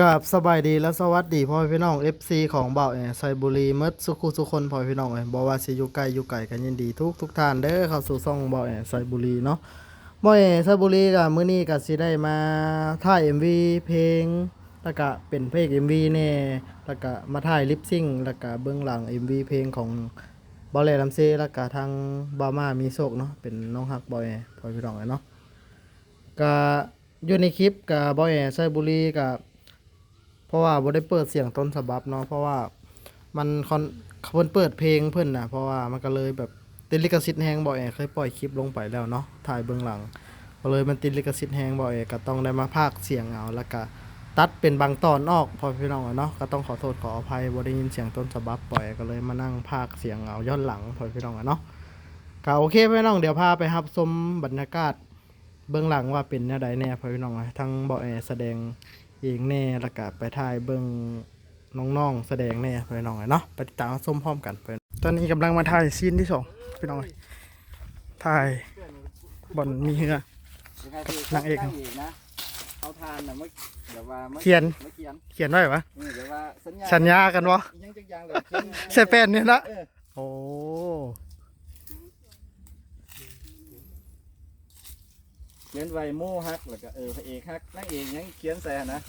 กับสบายดีและสวัสดีพ่อพี่น้อง FC ของเบาแอไซบุรีมดสุขุสุคนพ่อพี่น้องเอ้ยบอกว่าสิอยู่ไกลอยู่ไกลกันยินดีทุกทุกท่านเด้อเข้าสู่ช่องเบาแอไซบุรีเนาะเบาแอไซบุรีก็มื้อนี้ก็สิได้มาถ่าย MV เพลงแล้วก็เป็นเพลง MV แน่แล้วก็มาถ่ายลิปซิ่งแล้วก็เบื้องหลัง MV เพลงของบอลแลลำเซแล้วก็ทางบามามีโศกเนาะเป็นน้องฮักบอยพ่อพี่น้องเอ้ยเนาะก็อยู่ในคลิปกับบอยแอไซบุรีกับ ราะว่าบ่ได้เปิดเสียงต้นฉบับเนาะเพราะว่ามันคอนเพิ่นเปิดเพลงเพิ่นน่ะเพราะว่ามันก็เลยแบบติดลิขสิทธิ์แฮงบ่แอเคยปล่อยคลิปลงไปแล้วเนาะถ่ายเบื้องหลังก็เลยมันติดลิขสิทธิ์แฮงบ่แอก็ต้องได้มาพากเสียงเอาแล้วก็ตัดเป็นบางตอนออกพอพี่น้องอะเนาะก็ต้องขอโทษขออภัยบ่ได้ยินเสียงต้นฉบับปล่อยก็เลยมานั่งพากเสียงเอาย้อนหลังพอพี่น้องอะเนาะก็โอเคพี่น้องเดี๋ยวพาไปรับชมบรรยากาศเบื้องหลังว่าเป็นแนวใดแน่พอพี่น้องทั้งบ่แอแสดง เองแน่แล้วก็ไปถ่ายเบิ่งน้องๆแสดงแน่ไปน้องเนาะไปติดตามชมพร้อมกันไปตอนนี้กำลังมาถ่ายซีนที่สองพี่น้องถ่ายบอลมีเหือนางเอกนางเอกนะเอาทานน่ะเมื่อเดี๋ยวว่ามื่อเขียนเมื่อเขียนเขียนไว้ปะเออเดี๋ยวว่าสัญญาสัญญากันวะยังจักอย่างเลยเขียนใช่แป้นเนี่ยนะเออโอ้ ขียนไว้โม่ฮักแล้วก็เออพระเอกฮักนางเอกยังเขียนใส่นะ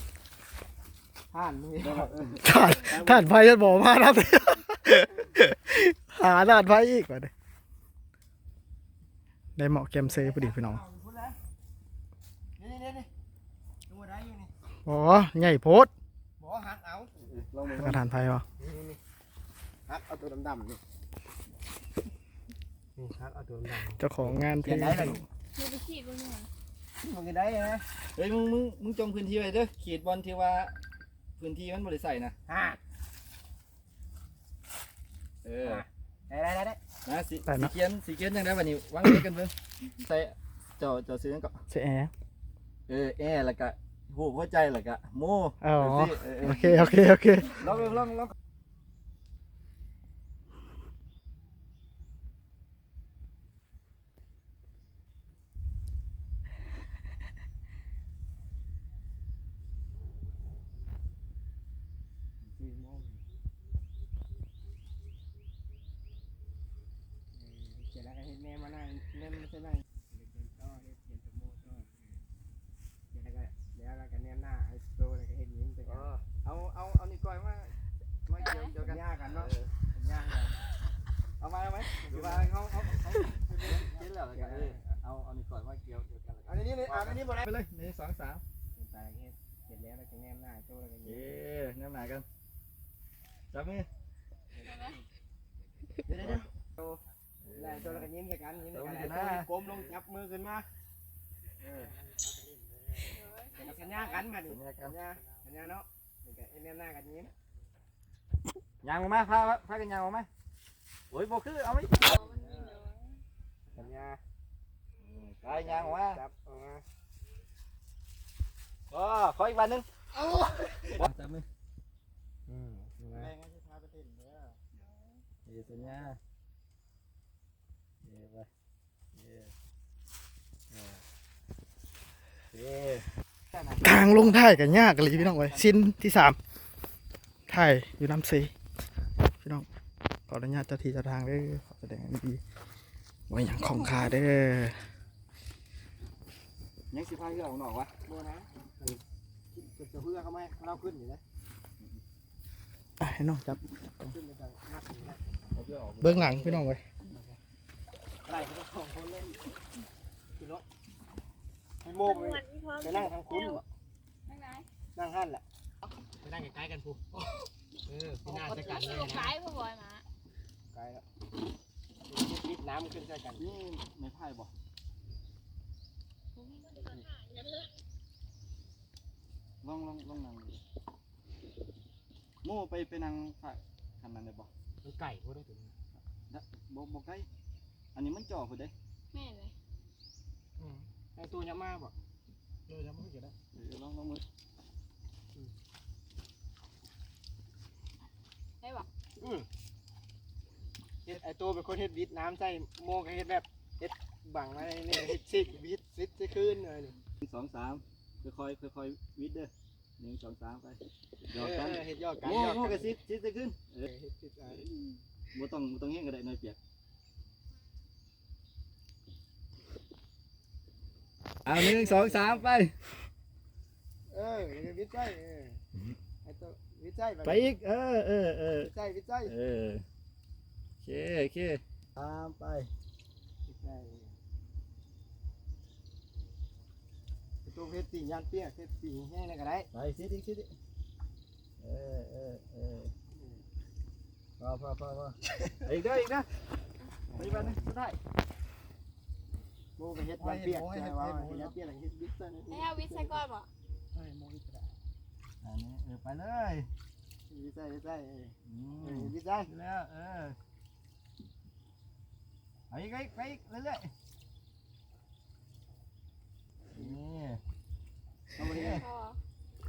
ผ่านมือเออเออถ่านถ่านไฟจะบอกมานะหาถ่านไฟอีกว่ะเด้ได้เหมาะแกมเซ่พอดีพี่น้องพูดแล้วนี่นี่นี่ดูได้อยู่นี่อ๋อใหญ่โพดบอกหักเอาลองมือกระถ่านไฟวะนี่นี่นี่หักเอาตัวดำๆนี่นี่หักเอาตัวดำเจ้าของงานเพเขีลยนง มันก็ได้นะเฮ้ยมึงมึงมึงจงพื้นที่ไว้เด้อขีดบอลที่ว่าพื้นที่มันบริใส่นะฮ่าเออได้ได้ได้ได้นะสีสีเขียนสีเขียนยังไงวันนี้วางไว้กันเบิ่งใส่เจ้าเจ้าซื้อนั่นก็เสียแอร์ เออแอร์แล้วก็หูหัวใจแล้วก็โม่อ๋อ เออสิเออเอโออเค โอเค โอเค ลองลองลอง เขียนแม่มานั่งเล่นไม่ใช่นั่งเขียนต่อเขียนสมูทต่อเขียนอะไรเดี๋ยวเรากันเนี่ยหน้าไอ้โตเลยก็เห็นยิ้มไปกันเอาเอาเอานี่ก่อยมามาเกี่ยวเกี่ยวกันยากกันเนาะยากกันเอามาเอาไหมหรือว่าเขาเขาเขาเขียนแล้วกันเออเอาเอานี่ก่อยมาเกี่ยวเกี่ยวกันอันนี้นี่อันนี้หมดแล้วไปเลยหนึ่งสองสามตายเฮ็ดเขียนแล้วเราก็แนมหน้าโตแล้วก็ยิ้เย้แนมหน้ากันจับมือเดี๋ยวเดี๋ยว ได้โตแล้วก็ยิ้มใส่กันยิ้มใส่กันก้มลงจับมือขึ้นมาเออสัญญากันมาดิสัญญาสัญญาสัญญาเนาะเดี๋ยวก็เอ็นแนมหน้ากันยิ้มยางออกมาพาพากันยางออกมาโอ้ยบ่คือเอาไหมสัญญาไปยางออกมาจับออกมาอ๋อขออีกวันหนึงจับมืออืมแม่งั้นจะพาไปเต้นเด้อเย้สัญญาเย้ไปเย้เออเย้ ทางลงถ่ายกันยากเลยพี่น้องเว้ยสิ้นที่สามถ่ายอยู่น้ำซีพี่น้องขออนุญาตเจ้าที่เจ้าทางเด้อขอแสดงดีๆไว้อย่างของคาเด้อยังสิพาเรือออกนอกวะโบนะจะจะเพื่อเขาไหมเราขึ้นอยู่นะอะให้น้องจับขึ้นไปจากนักเอาเรือออกเบื้องหลังพี่น้องเว้ยไล่เขาสองคนเล่นขึ้นรถให้โมหไปมวดที่พร้อมไปนั่งทางคุณนั่งไหนนั่งหั่นแหละไปนั่งใกล้ๆกันพูเออพี่น่าจะกันเลยอยู่นะคล้ายผู้บอยมาไกลแล้วนิดน้ำขึ้นใกล้กันนี่ไม่พ่ายบ่ลองลองลองนั่งดูโม่ไปไปนั่งฝ่ายคันนั้นได้บ่มันไก่พูดได้ถึงดะบ่บ่ใกล้ อันนี้มันจ่อพุ่นเด้แม่เลยไอ้ตัวยับมาบ่เออยับมาเกิดได้เออลองลองมือได้บอกเฮ็ดไอ้ตัวเป็นคนเฮ็ดวิทน้ำใส่โมก็เฮ็ดแบบเฮ็ดบังไว้นี่เฮ็ดซิกวิทซิกจะขึ้นเลยนี่หนึ่งสองสามค่อยๆค่อยๆวิดเด้อหนึ่งสองสามไปเอหยอกอกันเฮ็ดยอดกันโม่ยอดโม่กันกระซิบซิบจะขึ้นเออเฮ็ดติดอะไรบ่ต้องบ่ต้องเฮงก็ได้หน่อยเปียก เอาหนึ่งสองสามไป เออวิจัยเออไอ้ตัววิจัยไปอีก เออเออเออวิจัยวิจัยเออโอเคโอเคตามไปวิจัยตัวเฮ็ดตียันเปียกเฮ็ดตีแห้งก็ได้ไปซิดอีกซิดอีกเออเออเออพอพอพอพออีกเด้ออีกนะไปบ้านนึงสุดท้าย โมไปเฮ็ดยันเปียกใช่ว่าเฮ็ดยันเปียกเฮ็ดวิจัยให้เอาวิทย์ใส่ก้อนบ่ใช่โมวิจัยอันนี้เออไปเลยวิจัยวิจัยอืเออมวิจัยแล้วเออเอาอีกไปอีกไปอีกเรื่อยๆนี่เอาไปเลยพอ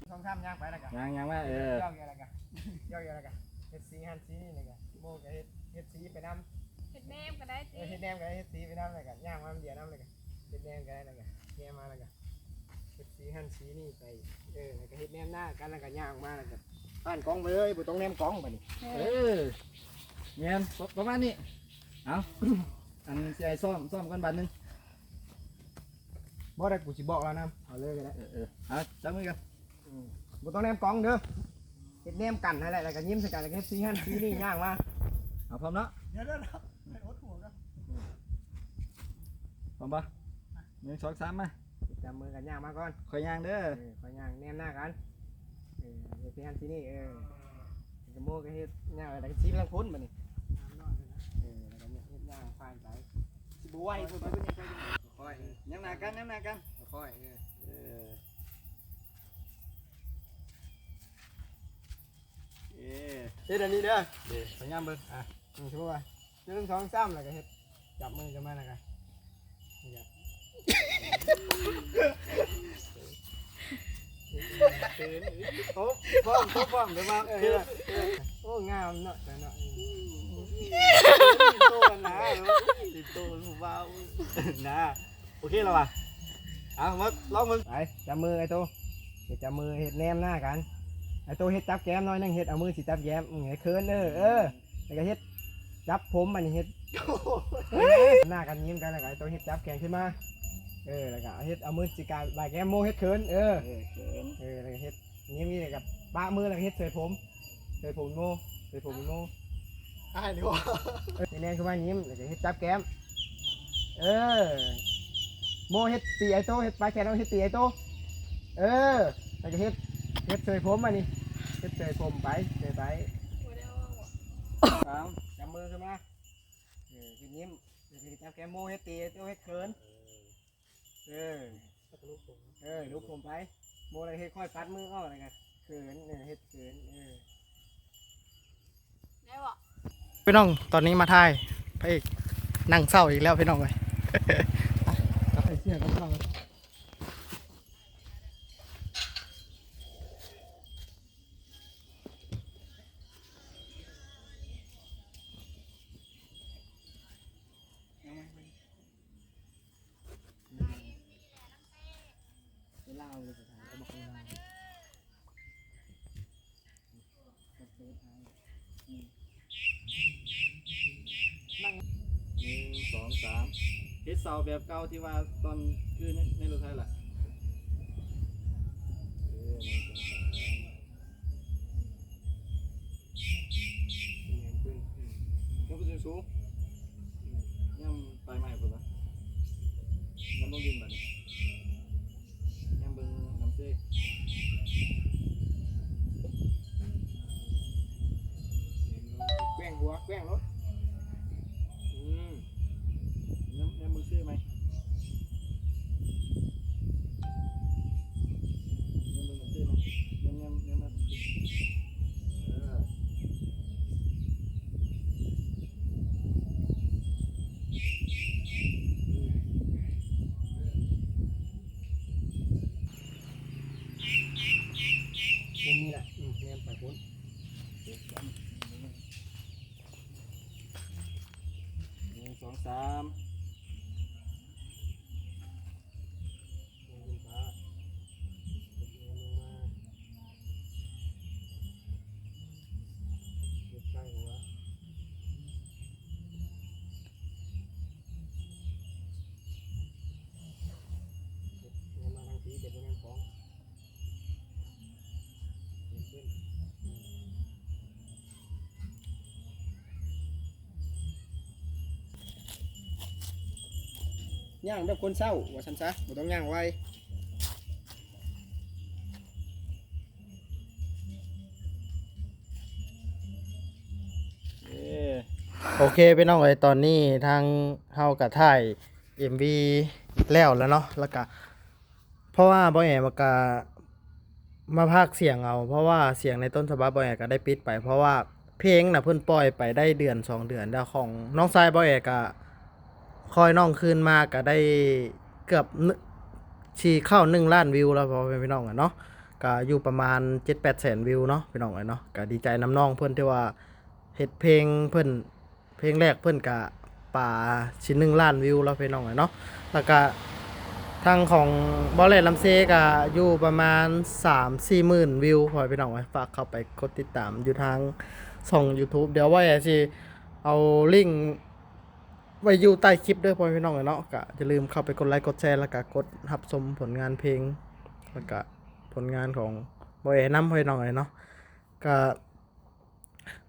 ทองคำย่างไปแล้วกันยังยังว่าเออย่องอะไรกันย่องอะไรกันเฮ็ดสีหันสีนี่เลยกันโมก็เฮ็ดเฮ็ดสีไปน้ำ เห็ดแนมก็ได้เอสิอเฮ็ดแนมกันเฮ็ดสีไปน้ำเลยกันย่างมาเดียวน้ำเลยกันเฮ็ดแนมกันแล้วกันแนมมาแล้วกันเฮ็ดสีหันสีนี่ไปเออแล้วก็เฮ็ดแนมหน้ากันแล้วก็ย่างมาแล้วกันผ่านกล้องไปเลยบ่ต้องแนมกล้องไปนี่เออเงี้ยประมาณนี้เอาอันใจซ่อมซ่อมกันบันหนึงบ่ได้กูสิบอกแล้วนะเอาเลยก็ได้เออเออเอาจับมือกันบ่ต้องแนมกล้องเด้อเฮ็ดแนมกันนั่นแหละแล้วก็ยิ้มใส่กันแล้วก็เฮ็ดสีหันสีนี่ย่างมาเอาพร้อมเนาะเดี๋ยวเด้อให้อดหัวกัน พร้อมปะหนึ่งสองสามมาจับมือกันย่างมาก่อนคอยย่างเด้อเออขอย่างแนมหน้ากันเออเฮ็ดสีหันสีนี่เออจะโมก็เฮ็ดย่างแล้วก็สีพลังพ้นบัดนี้เออแล้วก็เฮ็ดย่างผ่านไปสิบ่ไหวพูดไปเป็นยังไงค่อยๆยังหนากันยังหนากันค่อยๆเออเออเอ๊ะเฮ็ดอันนี้เด้อเดี๋ยวพยายามเบิ่งอะอืมชัวร์หนึ่งสองสามแล้วก็เฮ็ดจับมือกันมาแล้วกันนี่ก็ โอ้พร้อมพร้อมพร้อมเดี๋ยวมาเออโอ้งามเนาะแต่เนาะโตกันนะติดตัวผู้บ่าวนะโอเคแล้วว่ะเอามาลองมึงไปจับมือไอ้โตเฮ็ดจับมือเฮ็ดแนมหน้ากันไอ้โตเฮ็ดจับแก้มน้อยนึงเฮ็ดเอามือสิจับแก้มอืมให้เคินเออเออแล้วก็เฮ็ดจับผมมันเฮ็ด หน้ากันยิ้มกันแล้วก็ไอ้โตเฮ็ดจับแขนขึ้นมา เออ แล้วก็เฮ็ดเอามือสิกาบายแก้มโมเฮ็ดเคิน เออ เออเขินเออ แล้วก็เฮ็ดยิ้มนี่กับปะมือแล้วก็เฮ็ดเสยผมเสยผมโมเสยผมโมอ้ายนี่ว่าเออแนนขึ้นมายิ้มแล้วก็เฮ็ดจับแก้ม เออ โมเฮ็ดตีไอ้โตเฮ็ดปลายแขนเอาเฮ็ดตีไอ้โต เออ แล้วก็เฮ็ดเฮ็ดเสยผมมานี่เฮ็ดเสยผมไปเสยไปบ่ได้เอาบ่สามจับมือขึ้นมา เออขึ้นยิ้มเดี๋ยวจะจับแก้มโมเฮ็ดตีไอ้โตเฮ็ดเขิน เออเออลูกผมไปโมอะไรเฮ็ดค่อยปัดมือออกอะไรกันเขินเออเฮ็ดเขินเออได้บ่พี่น้องตอนนี้มาถ่ายพระเอกนั่งเศร้าอีกแล้วพี่น้องเลยกับไอ้เสียกับเร เล่าเลยสุดท้ายก็บอกเล่งหนึ่งสองสามเฮ็ดเสาแบบเก่าที่ว่าตอนคือในในรถไทยแหละ แกว่งหัวแกว่งรถอืมย่ำย่ำมือเซ่ไหมย่ำเบิ่งน้ำเซ่ไหมย่ำย่ำย่ำมาเออมุมนี้แหละอืมแนมไปพ้น หนึ่ง สาม ย่างแบบคนเศร้าว่าฉันซะบ่ต้องย่างไว้โอเคพี่น้องเอ้ยตอนนี้ทางเฮากับถ่าย MV แล้วแล้วเนาะแล้วก็เพราะว่าบ่แอมากามาพากเสียงเอา เพราะว่าเสียงในต้นฉบับบ่แอก็ได้ปิดไป เพราะว่าเพลงน่ะเพิ่นปล่อยไปได้เดือนสองเดือนแล้วของน้องชายบ่แอก็ คอยน้องคืนมาก็ได้เกือบนึชีเข้า1ล้านวิวแล้วพอเป็นพี่น้องอะเนาะก็อยู่ประมาณ7-8แสนวิวเนาะพี่น้องเอ้ยเนาะก็ดีใจน้ำน้องเพิ่อนที่ว่าเฮ็ดเพลงเพิ่อนเพลงแรกเพื่อนกะป่าชิ้นหนึ่งล้านวิวแล้วพี่น้องเนาะแล้วก็ทางของบอลเลนลำเซกะอยู่ประมาณ3 4หมื่นวิวพอพี่น้องไว้ฝากเข้าไปกดติดตามอยู่ทางช่อง YouTube เดี๋ยวว่าจะเอาลิงก์ ไว้อยู่ใต้คลิปด้วยพอพี่น้องเนาะก็อย่าลืมเข้าไปกดไลค์กดแชร์แล้วก็กดรับชมผลงานเพลงแล้วก็ผลงานของบอยน้ำพี่น้องเนาะก็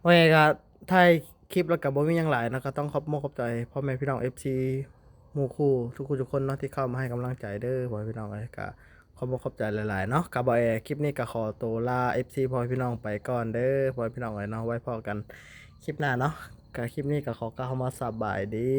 โอเคก็ถ่ายคลิปแล้วกับบ่มีหยังหลายนะก็ต้องขอบมกขอบใจพ่อแม่พี่น้อง FC หมู่คู่ทุกคนทุกคนเนาะที่เข้ามาให้กำลังใจเด้อพ่อแม่พี่น้องเอ้ยก็ขอบมกขอบใจหลายๆเนาะกับบ่แอคลิปนี้ก็ขอตัวลา FC พ่อแม่พี่น้องไปก่อนเด้อพ่อแม่พี่น้องเอ้ยเนาะไว้พอกันคลิปหน้าเนาะ การคลิปนี้ก็ขอกล่าวมาสบายดี